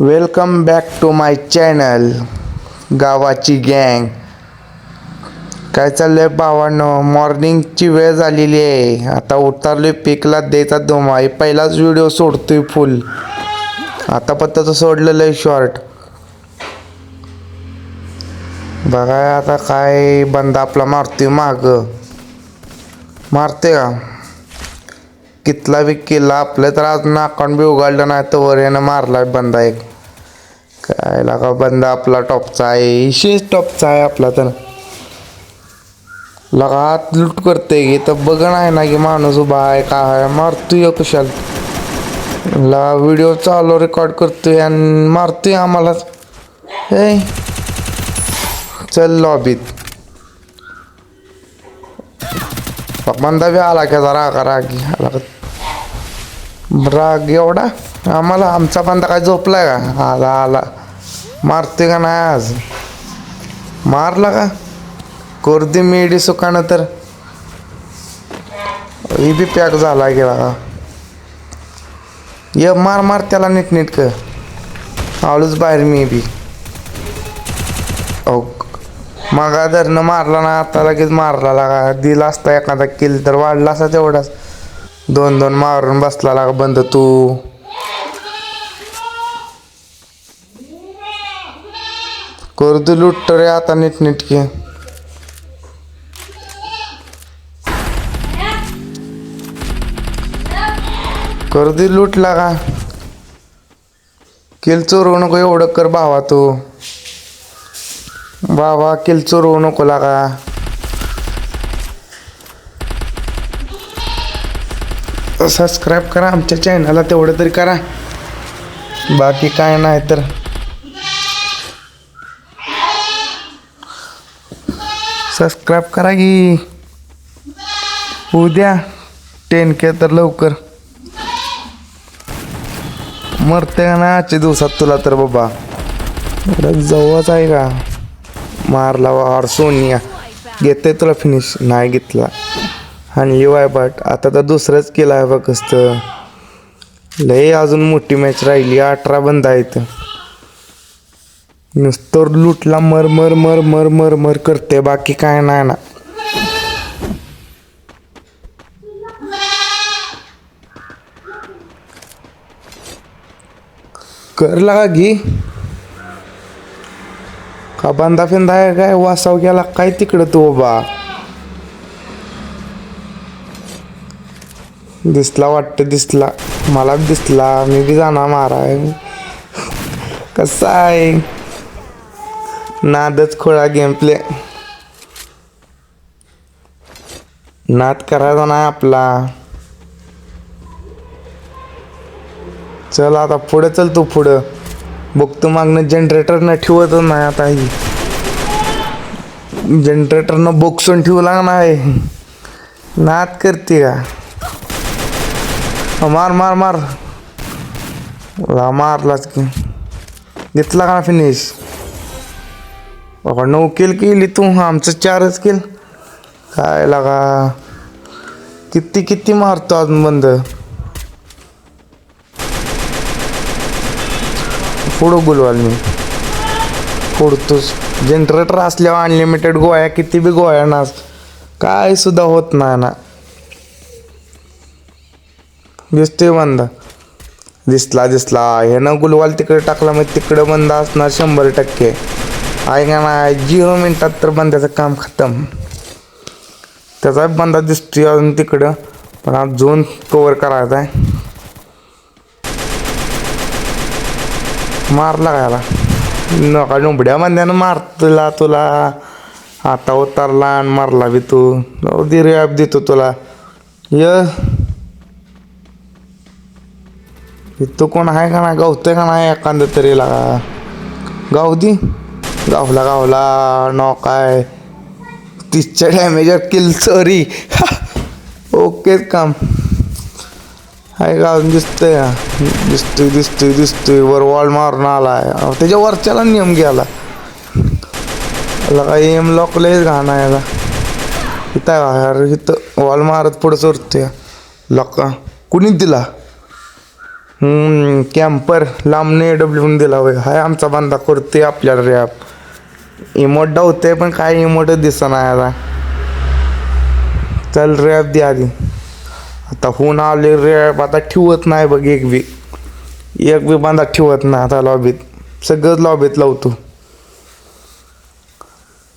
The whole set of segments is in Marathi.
Welcome back to my channel गावाची गँग काय चाललंय भावांनो? मॉर्निंगची वेळ झालेली आहे. आता उतरलोय पिकला द्यायचा दोमाई पहिलाच व्हिडिओ सोडतोय फुल आता पण त्याचं सोडलेलं आहे शॉर्ट बघा आता काय बंद आपला मारतोय माग. मारते का? कितला बी केला आपलं तर आज नाकान बी उघडलं नाही तर वर यानं मारला बंदा एक. काय लागा बंदा आपला टॉपचा आहे. विशेष टॉपचा आहे आपला तर. लगा आत लूट करते की तर बघ नाही ना की माणूस उभा आहे काय मारतोय कुशाल? ला व्हिडिओ चालू रेकॉर्ड करतोय आणि मारतोय आम्हाला. हे चल लॉबीत बंदा बी आला का जरा राग राग आला राग एवढा? आम्हाला आमचा बंदा काय झोपलाय का? आला आला. मारतोय का नाही आज? मारला का? कोरदी मेडी सुकानं तर. ही बी पॅक झाला गेला का ये मार मार त्याला नीट नीट कर बाहेर मी बी. ओ मागा धरणं मारला ना आता लगेच मारला लागा. दिला असता एखादा किल तर वाढला असता तेवढाच. दोन दोन मारून बसला लागा बंद तू. करतो लुट्ट रे आता नीटनेटके. कर्ज कर्दी लुटला का? किल चोरवू नको एवढं कर भावा तू. बाबा किल चोरवू नको लागा. सबस्क्राईब करा आमच्या चॅनलला तेवढं तरी करा. बाकी काय नाही तर. सबस्क्राईब करा की. उद्या टेन के तर लवकर. मरते का ना आजच्या दिवसात तुला तर बाबा? जवळच आहे का? मारला वार सोनिया. घेते तुला फिनिश नाही घेतला. आणि वाय बट आता तर दुसरंच केलं आहे बघ कसं लय अजून मोठी मॅच राहिली. अठरा बंद आहेत. नुसतं लुटला मर मर मर मर मर मर करते बाकी काय नाही ना. कर लागा गी का बांधा फिंदा आहे काय? वासाव गेला काय तिकडं तू बाबा दिसला वाटतं दिसला. मला दिसला. मी बी जाणार माराय. कसा आहे? नादच खोळा गेम प्ले. नाद करायचा नाही आपला. चल आता पुढे चल तू पुढं. बघतो मागणं जनरेटरनं ठेवतच नाही आता ही. जनरेटरनं बोक्सून ठेवला आहे. नाद करते का? मार मार मार. ला मारलाच की. घेतला का फिनिश बाबा नऊ केल केली तू. आमचं चारच केल काय लागा? किती किती मारतो अजून बंद? पुढं बोलवाल मी. फोडतोच जनरेटर असल्यावर अनलिमिटेड गोळ्या किती बी गोळ्या नाच काय सुद्धा होत नाही ना. दिसतोय बंद. दिसला दिसला. ह्यानं गुलवाल तिकडे टाकला मग तिकडं बंद असणार शंभर टक्के. आहे का नाही झिरो मिनटात तर बंद्याचं काम खतम. त्याचा बंदा दिसतोय अजून तिकडं पण आज झोन कवर करायचा आहे. मारला काय नका डोंबड्या बंद्यानं मारतला तुला. आता उतरला आणि मारला बी तू. दे रॅप देतो तुला. य. तू कोण आहे का नाही? गावतोय का नाही एखादं तरी लागा गावती गावला गावला नॉ काय तीसच्या डॅमेजर किल सॉरी ओकेच काम. आहे का अजून दिसतंय दिसतोय दिसतोय दिसतोय. वर वॉल मारून आलाय. त्याच्या वरच्याला नियम गेला. काय एम लॉक लयच घाण आहे याला. इथं आहे यार इथं वॉल मारत पुढं चोरतोय. लॉक कुणीच दिला? कॅम्पर लांबने डब्ल्यून दिला होय. हाय आमचा बांधा. करतोय आपल्याला रॅप इमोट डावते पण काय इमोट दिसना आता. चल रॅप दे आधी. आता होऊन आले रॅप आता ठेवत नाही बघ एक बी. एक बी बांधा ठेवत नाही आता लॉबीत सगळंच लॉबीत लावतो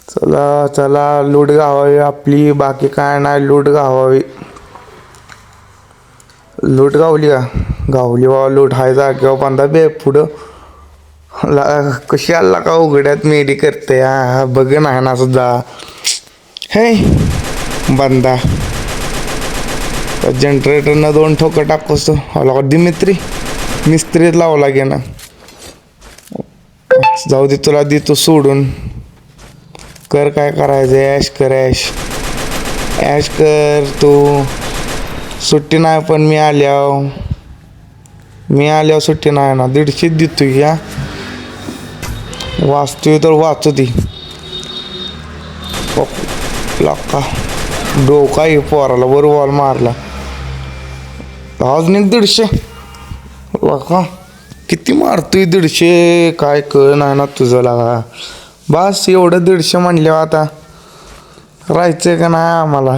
चला चला लूट गावावी आपली बाकी काय नाही लूट गावावी लूट गावली का? गावली बाबा लूट हाय किंवा बांधा बे पुढं. ला कशी आला का उघड्यात मेडी करते? हा बघ नाही ना सुद्धा. हे बंदा. जनरेटरनं दोन ठोकं टाकतोस तो. आला का दिमित्री. मिस्त्रीच लावला गे ना. जाऊ दे तुला देतो सोडून. कर काय करायचं? ॲश कर ॲश ॲश कर तू. सुट्टी नाही पण मी आल्याव मी आल्यावर सुट्टी नाही ना. दीडशेच देतो या वाचतोय तर वाचू ती लाका डोका आहे पोराला वर वॉल मारला. अजून एक दीडशे. लाका किती मारतोय दीडशे? काय कळ नाही ना तुझं लागा बस एवढं दीडशे म्हणल्यावर हो आता. राहायचं का नाही आम्हाला?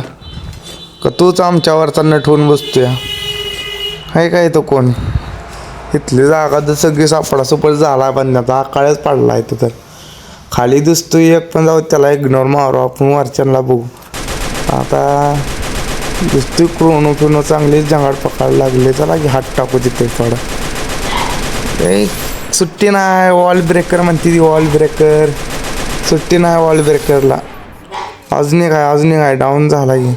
का तूच आमच्यावरचा नटवून बसतोय? आहे काय तो कोण? इथली जागा तर सगळी सापडा सुपड झाला आता आकाळच पडला आहे तर. खाली दिसतोय एक पण जाऊ त्याला इग्नोर मारू आपण वरच्यांना बघू. आता दिसतोय क्रोनो फिनो चांगलीच जंगाड पकायला लागले चला की हात टाकू तिथे थोडा. ए सुट्टी नाही वॉल ब्रेकर म्हणते ती वॉल ब्रेकर सुट्टी नाही वॉल ब्रेकरला अजून एक आहे अजून एक आहे डाऊन झाला की.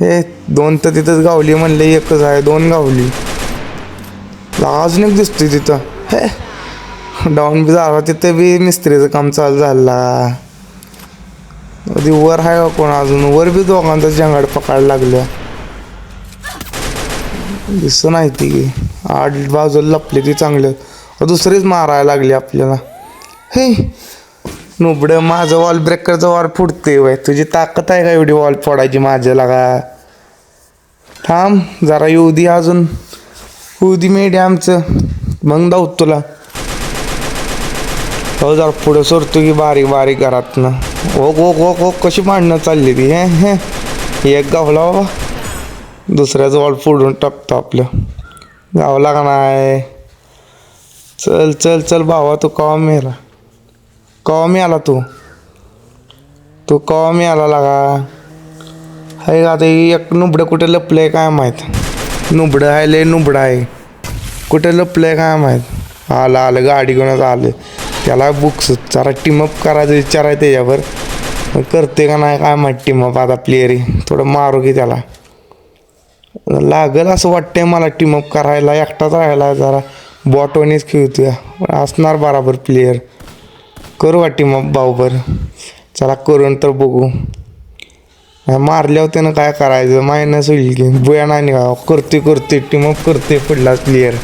हे दोन तर तिथंच गावली म्हणले एकच आहे दोन गावली. अजून एक दिसतोय तिथं. हे डाऊन बी झाला तिथे बी मिस्त्रीचं काम चालू झाला. कधी वर आहे का कोण अजून? वर बी दोघांचा जंगाड पकायला लागल्या दिसत नाही ती. आठ बाजूला लपली ती चांगलं. दुसरीच मारायला लागली आपल्याला. हे नुबडं माझं वॉल ब्रेकरचं वॉल फुटते वय. तुझी ताकद आहे का एवढी वॉल फोडायची माझ्या लागा थांब जरा येऊ दे अजून. उदी दे आमचं. मग दाऊ तुला. हो जरा पुढं सोडतो की बारीक बारीक घरातनं ओक ओक ओक ओक कशी मांडणं चालली ती हे हे. एक गावला बाबा दुसऱ्याचं वॉल फोडून टाकतो आपलं. गावला का नाही चल चल चल भावा तू कवा मेला? कवा मी आला तू? तू कवा मी आला लागा? हाय का ते एक नुबडं कुठे लपलंय काय माहीत. नुबडं आहे लय नुबडं आहे कुठे लपलंय काय माहीत? आलं आलं गाडी घेऊनच आलं. त्याला बुक्स जरा टीमअप करायचं विचार आहे त्याच्यावर करते का नाही काय माहीत टीमअप आता प्लेअर थोडं मारू की त्याला. लागल असं वाटतंय मला टीमअप करायला एकटाच राहायला जरा. बॉटवनीच खेळतोय. असणार बराबर प्लेअर करू का टीमअप बाऊबर चला करून तर बघू. मारल्यावर त्यानं काय करायचं? मायनस होईल की. बुया नाही करते करते टीमअप करते पडला प्लेअर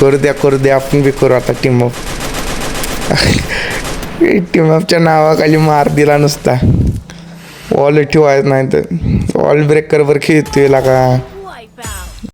करू द्या करू द्या. आपण बी करू आता टीमअप टीमअपच्या नावाखाली मार दिला नुसता. वॉल ठेवायचं नाही तर. वॉल ब्रेकरवर खेळतोय का?